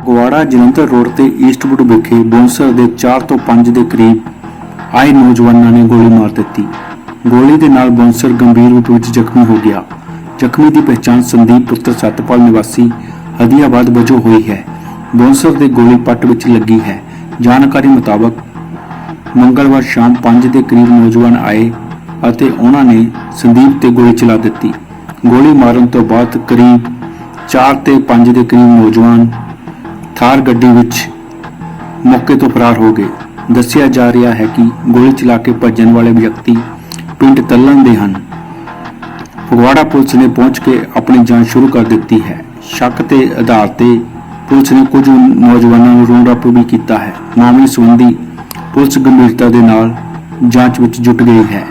Phagwara Jalandhar road ਤੇ Eastwood ਵਿਖੇ bouncer ਦੇ 4 ਤੋਂ 5 ਦੇ ਕਰੀਬ ਆਏ ਨੌਜਵਾਨਾਂ ਨੇ ਗੋਲੀ ਮਾਰ ਦਿੱਤੀ। ਗੋਲੀ ਦੇ ਨਾਲ ਬੌਂਸਰ ਗੰਭੀਰ ਰੂਪ ਵਿੱਚ ਜ਼ਖਮੀ ਹੋ ਗਿਆ। ਜ਼ਖਮੀ ਦੀ ਪਛਾਣ ਸੰਦੀਪ ਪੁੱਤਰ ਸਤਪਾਲ ਨਿਵਾਸੀ ਹਦੀਆਬਾਦ ਵਜੋਂ ਹੋਈ ਹੈ। ਬੌਂਸਰ ਦੇ ਗੋਲੀ ਪੱਟ ਵਿੱਚ ਲੱਗੀ ਹੈ। ਜਾਣਕਾਰੀ ਮੁਤਾਬਕ ਮੰਗਲਵਾਰ ਸ਼ਾਮ 5 ਦੇ ਕਰੀਬ ਨੌਜਵਾਨ ਆਏ ਅਤੇ ਉਹਨਾਂ ਨੇ ਸੰਦੀਪ ਤੇ ਗੋਲੀ ਚਲਾ ਦਿੱਤੀ। ਗੋਲੀ ਮਾਰਨ ਤੋਂ ਬਾਅਦ ਕਰੀਬ 4 ਤੇ 5 ਦੇ ਕਰੀਬ ਨੌਜਵਾਨ ਥਾਰ ਗੱਡੀ ਵਿੱਚ ਮੌਕੇ ਤੋਂ ਫਰਾਰ ਹੋ ਗਏ। ਦੱਸਿਆ ਜਾ ਰਿਹਾ ਹੈ ਕਿ ਗੋਲੀ ਚਲਾ ਕੇ ਭੱਜਣ ਵਾਲੇ ਵਿਅਕਤੀ ਪਿੰਡ ਤੱਲਣ ਦੇ ਹਨ। ਫਗਵਾੜਾ ਪੁਲਿਸ ਨੇ ਪਹੁੰਚ ਕੇ ਆਪਣੀ ਜਾਂਚ ਸ਼ੁਰੂ ਕਰ ਦਿੱਤੀ ਹੈ। ਸ਼ੱਕ ਤੇ ਆਧਾਰ ਤੇ ਪੁਲਿਸ ਨੇ ਕੁਝ ਨੌਜਵਾਨਾਂ ਨੂੰ ਰੋਂਡ ਅਪ ਵੀ ਕੀਤਾ ਹੈ। ਮਾਮਲੇ ਸੰਬੰਧੀ ਪੁਲਿਸ ਗੰਭੀਰਤਾ ਦੇ ਨਾਲ ਜਾਂਚ ਵਿੱਚ ਜੁਟ ਗਈ ਹੈ।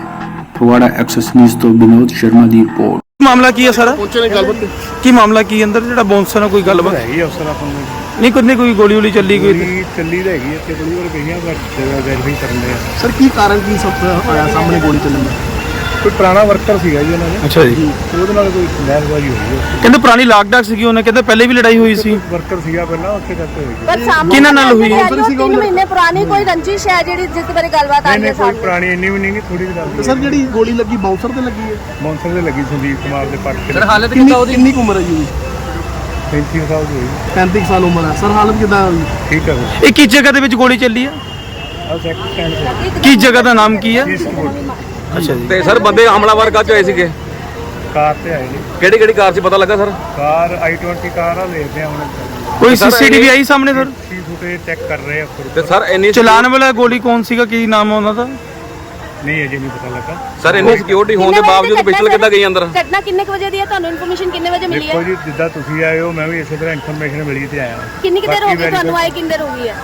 ਫਗਵਾੜਾ ਐਕਸੈਸ ਨਿਊਜ਼ ਤੋਂ ਵਿਨੋਦ ਸ਼ਰਮਾ ਦੀ ਰਿਪੋਰਟ। ਮਾਮਲਾ ਕੀ ਹੈ ਸਰ? ਪਹੁੰਚੇ ਨੇ ਗੱਲਬਾਤ ਕੀ ਮਾਮਲਾ ਕੀ ਅੰਦਰ? ਜਿਹੜਾ ਬੌਂਸਰ ਨਾਲ ਕੋਈ ਗੱਲਬਾਤ? ਹੈਗੀ ਆ ਅਫਸਰ ਆਪਾਂ ਨੂੰ। ਨਹੀਂ ਕੋਈ ਨਹੀਂ ਕੋਈ ਗੋਲੀ ਗੋਲੀ ਚੱਲੀ ਕੋਈ ਗੋਲੀ ਚੱਲੀ ਤਾਂ ਹੈਗੀ ਇੱਥੇ ਬੜੀ ਵਾਰ ਗਈਆਂ ਬਟ ਵੈਰੀਫਾਈ ਕਰਨ ਦੇ ਸਰ ਕੀ ਕਾਰਨ ਕੀ ਸਭ ਆਇਆ ਸਾਹਮਣੇ ਗੋਲੀ ਚੱਲਣ ਦਾ? ਕੋਈ ਪੁਰਾਣਾ ਵਰਕਰ ਸੀਗਾ ਜੀ ਉਹਨਾਂ ਨੇ। ਅੱਛਾ ਜੀ। ਤੇ ਉਹਦੇ ਨਾਲ ਕੋਈ ਲਹਿਰਬਾਜ਼ੀ ਹੋਈ ਹੈ। ਕਹਿੰਦੇ ਪੁਰਾਣੀ ਲਾਕ ਡਾਕ ਸੀਗੀ ਉਹਨੇ ਕਹਿੰਦੇ ਪਹਿਲੇ ਵੀ ਲੜਾਈ ਹੋਈ ਸੀ। ਵਰਕਰ ਸੀਗਾ ਪਹਿਲਾਂ ਉੱਥੇ ਕਰਕੇ ਹੋਈ ਪਰ ਸਾਹਮਣੇ ਕਿਹਨਾਂ ਨਾਲ ਹੋਈ? ਹੈ? ਤਿੰਨ ਮਹੀਨੇ ਪੁਰਾਣੀ ਕੋਈ ਰੰਜਿਸ਼ ਹੈ ਜਿਹੜੀ ਜਿਸ ਬਾਰੇ ਗੱਲਬਾਤ ਆ ਨਹੀਂ ਰਹੀ ਹੈ ਨਹੀਂ ਕੋਈ ਸਾਹਮਣੇ? ਪੁਰਾਣੀ ਇੰਨੀ ਵੀ ਨਹੀਂ ਥੋੜੀ ਜਿਹੀ ਤੇ ਸਰ ਜਿਹੜੀ ਗੋਲੀ ਲੱਗੀ ਬਾਉਂਸਰ ਤੇ ਲੱਗੀ ਹੈ? ਮੌਨਸਰ ਦੇ ਲੱਗੀ ਸੰਦੀਪ ਕੁਮਾਰ ਦੇ ਪੱਟ ਕੇ ਹਾਲਤ ਕਿੰਨੀ ਕਿੰਨੀ ਕੁ ਉਮਰ ਹੈ ਜੀ 35 ਸਾਲ ਦੀ ਹੋਈ 35 ਸਾਲ ਉਮਰ ਹੈ। ਸਰ ਹਾਲਤ ਕਿਦਾਂ ਠੀਕ ਹੈ ਇਹ ਕਿਸ ਜਗ੍ਹਾ ਦੇ ਵਿੱਚ ਗੋਲੀ ਚੱਲੀ ਹੈ? ਆ ਸੈਕਟਰ ਸਟੈਂਡ ਤੇ ਕਿਸ ਜਗ੍ਹਾ ਦਾ ਨਾਮ ਕੀ ਹੈ? ਅੱਛਾ ਜੀ। ਤੇ ਸਰ ਬੰਦੇ ਹਮਲਾਵਰ ਕਾਹ ਚ ਹੋਏ ਸੀਗੇ? ਕਾਰ ਤੇ ਆਏ ਜੀ। ਕਿਹੜੀ ਕਿਹੜੀ ਕਾਰ ਸੀ ਪਤਾ ਲੱਗਾ ਸਰ? ਕਾਰ i20 ਕਾਰ ਆ ਦੇਖਦੇ ਆ ਹੁਣ। ਕੋਈ ਸਰ, ਸੀਸੀਟੀਵੀ ਆਈ ਸਾਹਮਣੇ ਸਰ? ਸੀ ਫੁਟੇਜ ਚੈੱਕ ਕਰ ਰਹੇ ਆ ਫਿਰ ਤੇ ਸਰ ਇੰਨੀ ਚਲਾਨ ਵਾਲਾ ਗੋਲੀ ਕੌਣ ਸੀਗਾ? ਕੀ ਨਾਮ ਹੈ ਉਹਨਾਂ ਦਾ? ਨਹੀਂ ਅਜੇ ਨਹੀਂ ਪਤਾ ਲੱਗਾ। ਸਰ ਇੰਨੀ ਸਿਕਿਉਰਿਟੀ ਹੋਣ ਦੇ ਬਾਵਜੂਦ ਪਿਸਟਲ ਕਿੱਦਾਂ ਗਈ ਅੰਦਰ? ਘਟਨਾ ਕਿੰਨੇ ਕੁ ਵਜੇ ਦੀ ਹੈ ਤੁਹਾਨੂੰ ਇਨਫੋਰਮੇਸ਼ਨ ਕਿੰਨੇ ਵਜੇ ਮਿਲੀ ਦੇਖੋ ਹੈ ਜੀ ਜਿੱਦਾਂ ਤੁਸੀਂ ਆਏ ਹੋ ਮੈਂ ਵੀ ਇਸੇ ਤਰ੍ਹਾਂ ਇਨਫੋਰਮੇਸ਼ਨ ਮਿਲੀ ਤੇ ਆਇਆ। ਕਿੰਨੀ ਕੁ ਦੇਰ ਹੋ ਬਾਕੀ ਗਈ ਤੁਹਾਨੂੰ verify- ਆਏ ਕਿੰਨੀ ਦੇਰ ਹੋ ਗਈ ਹੈ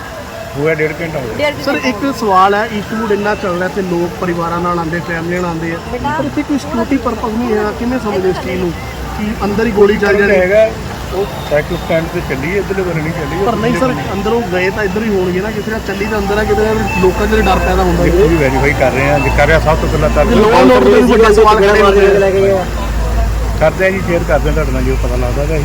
ਹੋਇਆ ਡੇਢ ਘੰਟਾ ਹੋ ਗਿਆ ਸਰ ਇੱਕ ਸਵਾਲ ਹੈ ਈਸਟਵੁੱਡ ਇੰਨਾ ਚੱਲ ਰਿਹਾ ਤੇ ਲੋਕ ਪਰਿਵਾਰਾਂ ਨਾਲ ਆਉਂਦੇ ਫੈਮਲੀਆਂ ਨਾਲ ਆਉਂਦੇ ਆ। ਪਰ ਇੱਥੇ ਕੋਈ ਸਿਕਿਉਰਿਟੀ ਪਰਪਸ ਨਹੀਂ ਹੈ ਕਿਵੇਂ ਸਮਝਦੇ ਇਸ ਚੀਜ਼ ਨੂੰ? ਕਿ ਅੰਦਰ ਹੀ ਗੋਲੀ ਚੱਲ ਜਾਣੀ। ਹੈਗਾ ਉਹ ਸਾਈਕਲ ਸਟੈਂਡ ਤੇ ਚੱਲੀ ਇਧਰਲੇ ਬੰਨੇ ਨਹੀਂ ਚੱਲੀ ਪਰ ਨਹੀਂ ਸਰ ਅੰਦਰੋਂ ਗਏ ਤਾਂ ਇੱਧਰ ਹੀ ਹੋਣਗੇ ਨਾ ਕਿਸੇ ਦਾ ਚੱਲੀ ਤਾਂ ਅੰਦਰ ਹੈ ਕਿਤੇ ਲੋਕਾਂ 'ਚ ਡਰ ਪੈਦਾ ਹੁੰਦਾ ਹੈ। ਦੇਖੋ ਜੀ ਵੈਰੀਫਾਈ ਕਰ ਰਹੇ ਆ ਜੇ ਕਰ ਰਿਹਾ ਸਭ ਤੋਂ ਪਹਿਲਾਂ ਤਾਂ ਲੋਕਾਂ ਵੀ ਵੱਡਾ ਸਵਾਲ ਖੜੇ ਹੋ ਆ ਕਰਦੇ ਆ ਜੀ ਸ਼ੇਅਰ ਕਰਦੇ ਆ ਤੁਹਾਡੇ ਨਾਲ ਜੋ ਪਤਾ ਲੱਗਦਾ ਹੈ